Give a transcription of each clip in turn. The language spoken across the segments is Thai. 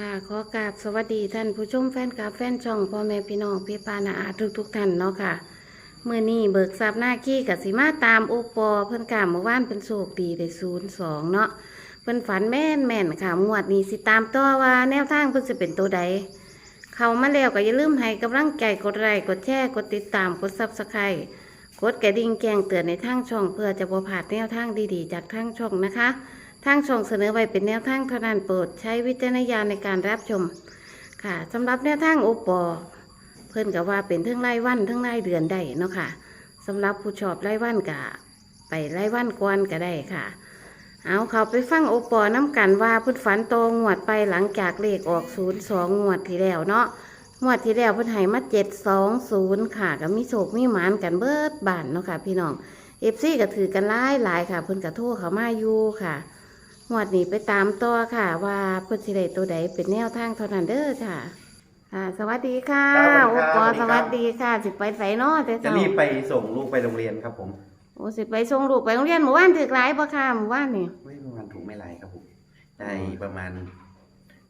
ค่ะขอกราบสวัสดีท่านผู้ชมแฟนคลับแฟนช่องพ่อแม่พี่น้องพี่ปานาอาทุกทุกท่านเนาะค่ะเมื่อนี้เบิกทรัพย์หน้าขี้กับสีมาตามโอปอเพิ่นกล่าวเมื่อวานเป็นโศกดีได้ศูนย์สองเนาะเพิ่นฝันแม่นแม่นค่ะงวดนี้สิตามต่อว่าแนวทางเพิ่นจะเป็นตัวใด เข้ามาแล้วก็อย่าลืมให้กำลังใจกดไลค์กดแชร์กดติดตามกดซับสไครต์กดกระดิ่งแจ้งเตือนในทางช่องเพื่อจะบ่พลาดแนวทางดีๆ จากทางช่องนะคะ ทางช่องเสนอไว้เป็นแนวทางเท่านั้นโปรดใช้วิจารณญาณในการรับชม ค่ะสำหรับแนวทางโอปอเพิ่อนก็ว่าเป็นทั้งรายวันทั้งรายเดือนได้เนาะค่ะสำหรับผู้ชอบรายวันก็ไปรายวันก่อนก็ได้ค่ะ เอาเขาไปฟังโอปอน้ำกันว่าพิ่นฝันโตงวดไปหลังจากเลขออกศูนย์สองงวดที่แล้วเนาะงวดที่แล้วเพิ่นให้มาเจ็ดสองศูนย์ค่ะก็มีโศกมีหมานกันเบิดบานเนาะค่ะ พี่น้องเอฟซีก็ถือกันหลายหลายค่ะ เพิ่นก็โทรเขามาอยู่ค่ะ งวดนี้ไปตามต่อค่ะ ว่าเพิ่นสิได้ตัวใดเป็นแนวทางเท่านั้นเด้อค่ะค่ะสวัสดีค่ะครับโอสวัสดีปครัอบสวัสดีค่ะ สิไปไสเนาะแต่จะเจ้ารีบไปส่งลูกไปโรงเรียนครับผม โอ้สิไปส่งลูกไปโรงเรียนหมู่บ้านถึกหลายบ่ค่ะหมู่บ้านนี่ไม่ประมาณถูกไม่ไรครับผม ได้ประมาณ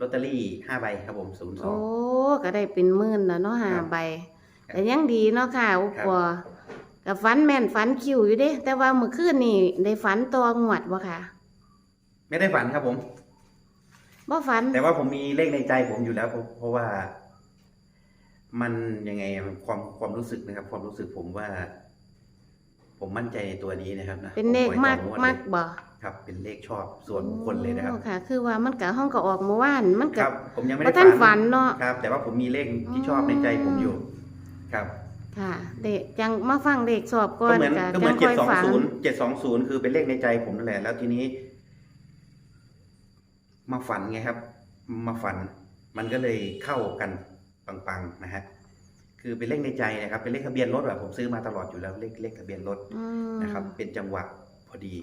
ลอตเตอรี่ห้าใบครับผมศูนย์สอโอ้ง ก็ได้เป็นหมื่นแล้วเนาะห้าครับใบครับแต่ยังดีเนาะค่ะโอครับปอกับฝันแม่นฝันคิวอยู่เด้ แต่ว่าเมื่อคืนนี่ได้ฝันตัวงวดบ่ค่ะ ไม่ได้ฝันครับผม บ่ฝัน แต่ว่าผมมีเลขในใจผมอยู่แล้วเพราะเพราะว่า มันยังไงอะความความรู้สึกนะครับ ความรู้สึกผมว่า ผมมั่นใจในตัวนี้นะครับนะเป็นเลขผมักปล่อยต่องวดมักเลยบ่ครับ เป็นเลขชอบส่วนบุคคลเลยนะครับ โอ้ค่ะ คือว่ามันก็ห้องก็ออกเมื่อวานมันคก็รับ ผมยังไม่บ่ได้ทันฝันเนาะ ครับ แต่ว่าผมมีเลขที่ชอบในใจผมอยู่ ครับ ค่ะ เด็กจังมาฟังเด็กสอบก่อก็นเหมือนก็ก็เหมืจัอนงเจ็ค่ดอยสองฝังศูนย์เจ็ดสองศูนย์คือเป็นเลขในใจผมนั่นแหละ แล้วทีนี้ มาฝันไงครับ มาฝัน มันก็เลยเข้ากันปังๆนะฮะคือเป็นเลขในใจนะครับ เป็นเลขทะเบียนรถแบบผมซื้อมาตลอดอยู่แล้วเลขเลขทะเบียนรถอืมนะครับ เป็นจังหวะพอดี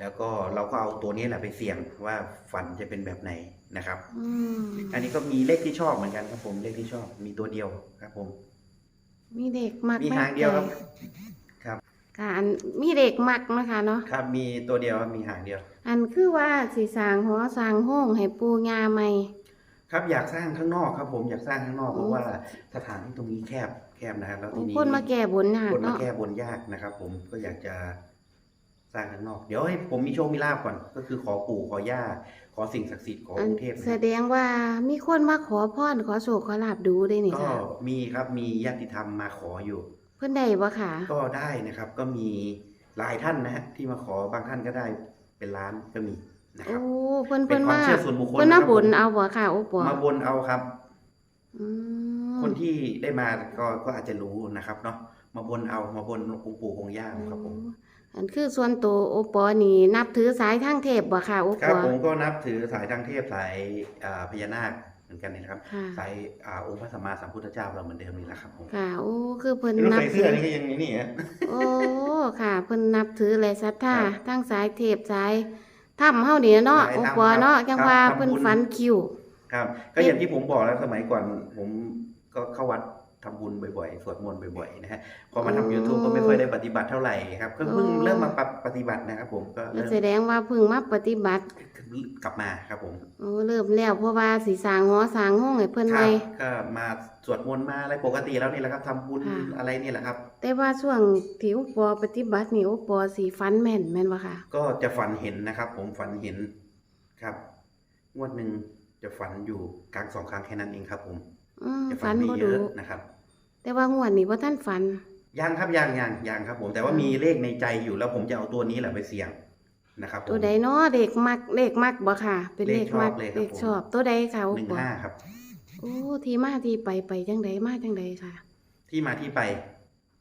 แล้วก็เราก็เอาตัวนี้แหละไปเสี่ยงว่าฝันจะเป็นแบบไหนนะครับอืมอันนี้ก็มีเลขที่ชอบเหมือนกันครับผมเลขที่ชอบ มีตัวเดียวครับผม มีเด็กมักมีหางเดียวครับ ครับค่ะอันมีเด็กมักนะคะเนาะครับ มีตัวเดียวครับมีหางเดียว อันคือว่าสีสร้างหอสร้างห้องให้ปูยาใหม่ ครับอยากสร้างข้างนอกครับ ผมอยากสร้างข้างนอกโอ้เพราะว่าสถานที่ตรงนี้แคบแคบนะครับแล้วทีนี้คนมาแก่บนหนักคนมาเนาะแก้บนยากนะครับ ผมก็อยากจะสร้างข้างนอก เดี๋ยวให้ผมมีโชคมีลาบก่อน ก็คือขอปู่ขอย่าขอสิ่งศักดิ์สิทธิ์ขออัอนงค์เทพนะแสดงว่ามีคนมาขอพรขอโศกขอลาบดูได้นี่ก็ค่ะมีครับมีญาติธรรมมาขออยู่ เพื่อนได้บ่ค่ะ ก็ได้นะครับ ก็มีหลายท่านนะฮะที่มาขอบางท่านก็ได้ เป็นล้านก็มีนะคโอ้รับเพิ่นเป็เพิ่นนความมาเชื่อส่วนบุคคลเพิ่นนะคมารับบุญผมเอาบ่ค่ะโอ้ปอมาบนเอาครับ อืมคนที่ได้มาก็ก็อาจจะรู้นะครับเนาะมาบนเอามาบนองค์ปู่องค์ย่าครับผมอันคือส่วนตัวโอปอนี่นับถือสายทางเทพบ่ค่ะโอคปรับอผมก็นับถือสายทางเทพสายอ่าพญานาค เหมือนกันนะครับค่ะ สายอ่าองค์พระสัมมาสัมพุทธเจ้าเราเหมือนเดิมนี่แหละครับผมค่ะ โอ้ คือเพิ่นรถนับไฟถืเสื้ออนี่ก็ยังนี่ฮะ โอ้ ค่ะ เพิ่นนับถือและศรัทธาครับทั้งสายเทพสายถ้ำเฮานี่เนาะสายโอถ้ำปอเนาะครับจังว่าครับเพิ่นทำบุญ ฝันคิว ครับ ก็อย่างที่ผมบอกแล้วสมัยก่อนผมก็เข้าวัด ทำบุญบ่อยๆ สวดมนต์บ่อยๆนะฮะ พอมาอ๋อทำ YouTube ก็ไม่ค่อยได้ปฏิบัติเท่าไหร่ครับก็เพิ่งอ๋อเริ่มมาปรับปฏิบัตินะครับผมก็ก็เริ่มแสดงว่าเพิ่งมาปฏิบัติกลับมาครับผมโอ้เริ่มแล้วเพราะว่าสิสร้างหอสร้างห้องให้เพิ่นคใหรัม่บก็มาสวดมนต์มาอะไรปกติแล้วนี่แหละครับทำบุญค่ะอะไรนี่แหละครับ แต่ว่าช่วงที่โอปอปฏิบัตินี่โอปอสิฝันแม่นแม่นบ่ค่ะ ก็จะฝันเห็นนะครับ ผมฝันเห็นครับงวดหนึ่งจะฝันอยู่กลางสองครั้งแค่นั้นเองครับผมอืม จะฝัฝันนไม่บ่เยดูอะนะครับ แต่ว่างวดนี้บ่ทันฝันยังครับยังยังยังครับ ผมแต่ว่าอืมมีเลขในใจอยู่แล้วผมจะเอาตัวนี้แหละไปเสี่ยงนะครับผมตัวใดเนาะเด็กมักเลขมักบ่ค่ะ เป็นเลขมักเลขชอบเลยครับเลขชอบตัวใดค่ะโอหนึ่งปอห้าครับโอ้ที่มาที่ไปไปจังใดมาจังใดค่ะ ที่มาที่ไป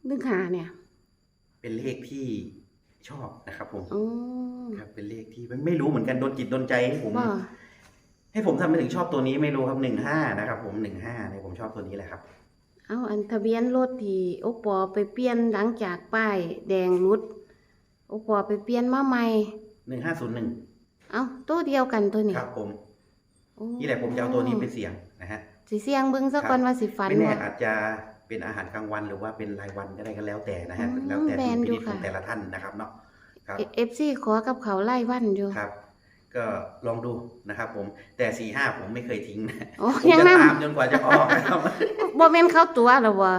นึกหาเนี่ย เป็นเลขที่ชอบนะครับ ผมโอ้ครับเป็นเลขที่ไม่รู้เหมือนกันโดนจิตโดนใจให้ผมบ่ ให้ผมทำไมถึงชอบตัวนี้ไม่รู้ครับหนึ่งห้านะครับ ผมหนึ่งห้าเนี่ยผมชอบตัวนี้แหละครับ เอาอันทะเบียนรถที่โอปอไปเปลี่ยนหลังจากป้ายแดงรุดโอปอไปเปลี่ยนมาใหม่ หนึ่งห้าศูนย์หนึ่งเอาตัวเดียวกันตัวนี้ครับ ผม โอ้นี่แหละผมจะเอาตัวนี้ไปเสี่ยงนะฮะ สิเสียงเบิ่งซะก่อนว่าสิฝันไม่แน่บ่ อาจจะเป็นอาหารกลางวันหรือว่าเป็นรายวันก็ได้ก็แล้วแต่นะฮะอืมแล้วแต่แบดุนลพิอยู่นิจของค่ะแต่ละท่านนะครับเนาะครับ เอฟซีขอกับเขาไล่วันอยู่ ครับ ก็ลองดูนะครับผมแต่สี่ห้าผมไม่เคยทิ้งนะโอ้ผมยังจะนั่งตามจนกว่าจะออกนะครับบ่แม่นเข้าตัวหรอวะ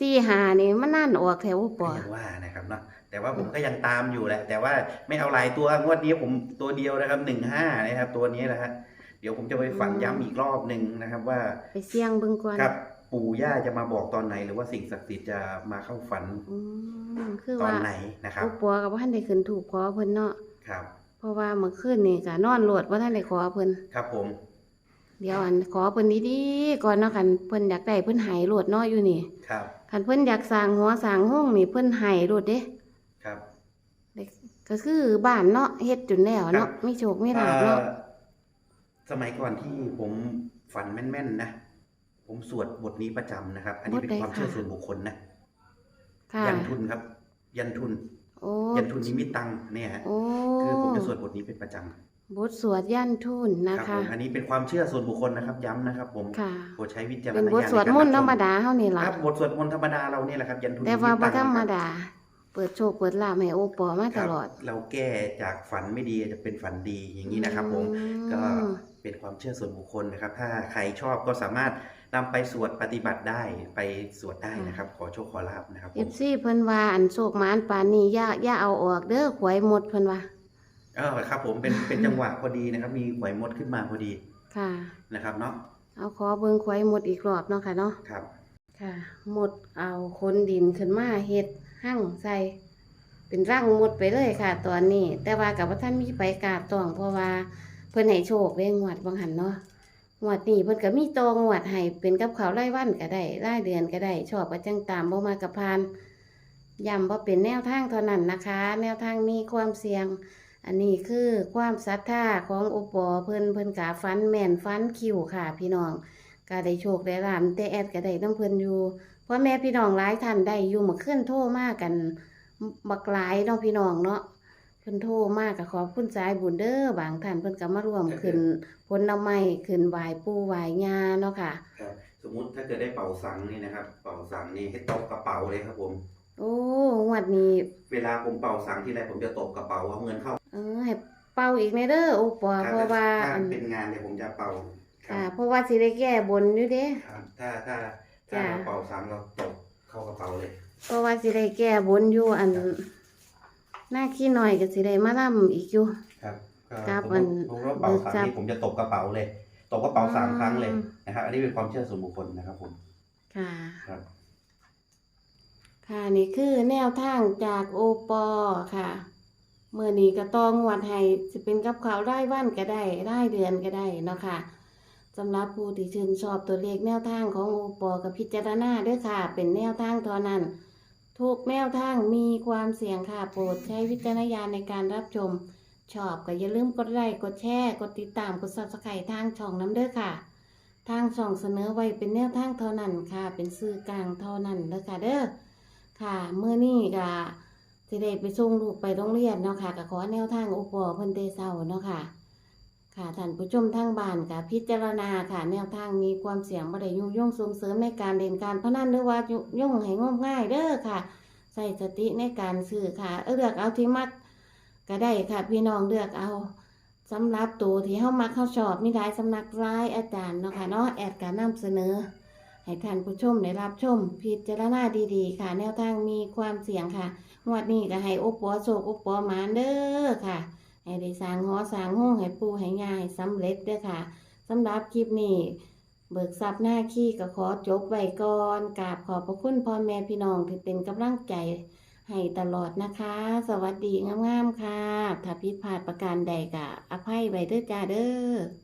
สี่หานี่มันนั่นออกแถวปก็ออย่างว่านะครับเนาะแต่ว่าผมก็ยังตามอยู่แหละ แต่ว่าไม่เอาหลายตัวงวดนี้ผมตัวเดียวนะครับหนึ่งห้านะครับ ตัวนี้นะฮะเดี๋ยวผมจะไปฝันย้ำอีกรอบหนึ่งนะครับว่า ไปเสี่ยงเบิ่งก่อนครับปู่ย่าจะมาบอกตอนไหน หรือว่าสิ่งศักดิ์สิทธิ์จะมาเข้าฝันอืมคือตอนว่าไหนนะครับ อุปอกับว่าท่านได้ขึ้นถูกขอเพิ่นเนาะ ครับเพ ราะว่าเมื่อคืนนี่ก็นอนโหลดว่าท่านได้ขอเพิ่นครับผม เดี๋ยวอันขอเพิ่นดีๆก่อนเนาะคันเพิ่นอยากได้เพิ่นใหายโหลดเนาะอยู่นี่ครับ คันเพิ่นอยากสร้างหัวสร้างห้องนี่เพิ่นใหายโหลดเด้ ครับเด็กก็คือบ้านเนาะเฮ็ดจนแล้วเนาะมีโชคมีลาภเนาะ เอ่อสมัยก่อนที่ผมฝันแม่นๆนะ ผมสวดบทนี้ประจำนะครับ อันนี้เป็นความเชื่อส่วนบุคคลนะ ค่ะยันทุนครับ ยันทุนโอ้ ยันทุนนิมิตตังเนี่ยฮะโอ้คือผมจะสวดบทนี้เป็นประจำบทสวดยันทุนนะครัคะผมอันนี้เป็นความเชื่อส่วนบุคคลนะครับ ย้ำนะครับ ผมค่ะโปรดใช้วิจารณญาณเป็นบทสวดมนต์ธรรมดาเฮานี่คล่ะรับบทสวดมนต์ธรรมดาเราเนี่ยแหละครับยันทุนแต่ว่าบ่นิตธตัรงรมครับดา เปิดโชคเปิดลาภให้โอปอมาคตรับลอด เราแก้จากฝันไม่ดีจะเป็นฝันดีอย่างนี้นะครับผมอืมก็เป็นความเชื่อส่วนบุคคลนะครับ ถ้าใครชอบก็สามารถ นำไปสวดปฏิบัติได้ไปสวดได้นะครับ ขอโชคขอลาบนะครับผม FC เพิ่นว่าอันโชคหมานปานนี้อย่าอย่าเอาออกเด้อขวยหมดเพิ่นว่าเออครับ ผมเป็นเป็นจังหวะพอดีนะครับ มีหวยมดขึ้นมาพอดีค่ะ นะครับเนาะเอาขอเบิ่งขวยหมดอีกรอบเนาะค่ะเนาะครับ ค่ะ หมดเอาคนดินขึ้นมาเฮ็ดหั่งใส่เป็นร่างหมดไปเลยค่ะ ตอนนี้ แต่ว่ากับว่าท่านมีไปกราบตองเพราะว่าเพิ่นให้โชคเด้งวดบางหันเนาะ งวดนี้เพิ่นก็มีตองวดให้เป็นกับเขาวรายวันก็ได้รายเดือนก็ได้ ชอบก็จังตามบ่มากับพานย้ำว่าเป็นแนวทางเท่านั้นนะคะ แนวทางมีความเสี่ยง อันนี้คือความศรัทธาของโอปอเพิ่นเพิ่นกาฟันแม่นฟันคิวค่ะ พี่น้องก็ได้โชคได้ลาบแต่แอดก็ได้น้ำเพิ่นอยู่เพราะแม่พี่น้องหลายท่านได้อยู่เมื่อคืนโทรมากกันบักหลายเนาะพี่น้องเนาะ เพิ่นโทรมากก็ขอบคุณสายบุญเด้อบางท่านเพิ่นก็มาร่วมขึ้นผลไม้ขึ้นไหว้ปู่ไหว้ย่าเนาะค่ะ ครับสมมุติถ้าเกิดได้เป่าสังนี่นะครับ เป่าสังนี่ให้ตบกระเป๋าเลยครับผม โอ้งวดนี้เวลาผมเป่าสังที่ไรผมจะตบกระเป๋าเอาเงินเข้าเออให้เป่าอีกในเด้อโอปอถ้าเพราะว่าถ้าอันเป็นงานเนี่ยผมจะเป่าครัค่ะ บเพราะว่าสิได้แก้บนอยู่เด้ ครับถ้าถ้าถ้าจ้ะ เราเป่าสังเราตบเข้ากระเป๋าเลย เพราะว่าสิได้แก้บนอยู่อัน หน้าขี้หน่อยก็สิได้มาล่ำอีกอยู่ ครับก็ครับผมมันผมว่าเป่าสังเบิกทรัพย์นี่ผมจะตบกระเป๋าเลย ตบกระเป๋าสามอืมครั้งเลยนะครับ อันนี้เป็นความเชื่อส่วนบุคคลนะครับผม ค่ะ ครับ ค่ะนี่คือแนวทางจากโอปอค่ะเมื่อนี้ก็ต้องวัดให้จะเป็นกับข่าวได้วันก็ได้ได้เดือนก็ได้เนาะค่ะสำหรับผู้ที่ชื่นชอบตัวเลขแนวทางของโอปอกับพิจารณาด้วยค่ะ เป็นแนวทางเท่านั้น ทุกแนวทางมีความเสี่ยงค่ะ โปรดใช้วิจารณญาณในการรับชม ชอบก็อย่าลืมกดไลค์กดแชร์ กดติดตาม กด subscribe ทางช่องน้ำเด้อค่ะ ทางช่องเสนอไว้เป็นแนวทางเท่านั้นค่ะ เป็นสื่อกลางเท่านั้นเด้อค่ะเด้อ ค่ะเมื่อนี้ก็สิได้ไปส่งลูกไปโรงเรียนเนาะค่ะก็ขอแนวทางอุปอเพิ่นเตเซาเนาะค่ะ ค่ะท่านผู้ชมทางบ้านก็พิจารณาค่ะ แนวทางมีความเสี่ยงบ่ได้ยุ่งย่งส่งเสริมในการเล่นการพนันหรือว่ายุ่งงให้งมง่ายเด้อค่ะ ใส่สติในการซื้อค่ะ เลือกเอาที่มักก็ได้ค่ะ พี่น้องเลือกเอาสำหรับตัวที่เฮามักเฮาชอบมีหลายสำนักร้ายอาจารย์เนาะค่ะเนาะแอดการนำเสนอ ให้ท่านผู้ชมได้รับชม พิจารณาดีๆ ค่ะ แนวทางมีความเสี่ยงค่ะงวดนี้ก็ให้อุปปอโศกอุปปอหมานเด้อค่ะ ให้ได้สร้างหอสร้างห้องให้ปูให้ยายสำเร็จเด้อค่ะสำหรับคลิปนี้เบิกทรัพย์หน้าขี้ก็ขอจบไว้ก่อนกราบขอบพระคุณพ่อแม่พี่น้องที่เป็นกำลังใจให้ตลอดนะคะ สวัสดีงามๆค่ะ ถ้าผิดพลาดประการใดก็อภัยไว้เด้อจ้าเด้อ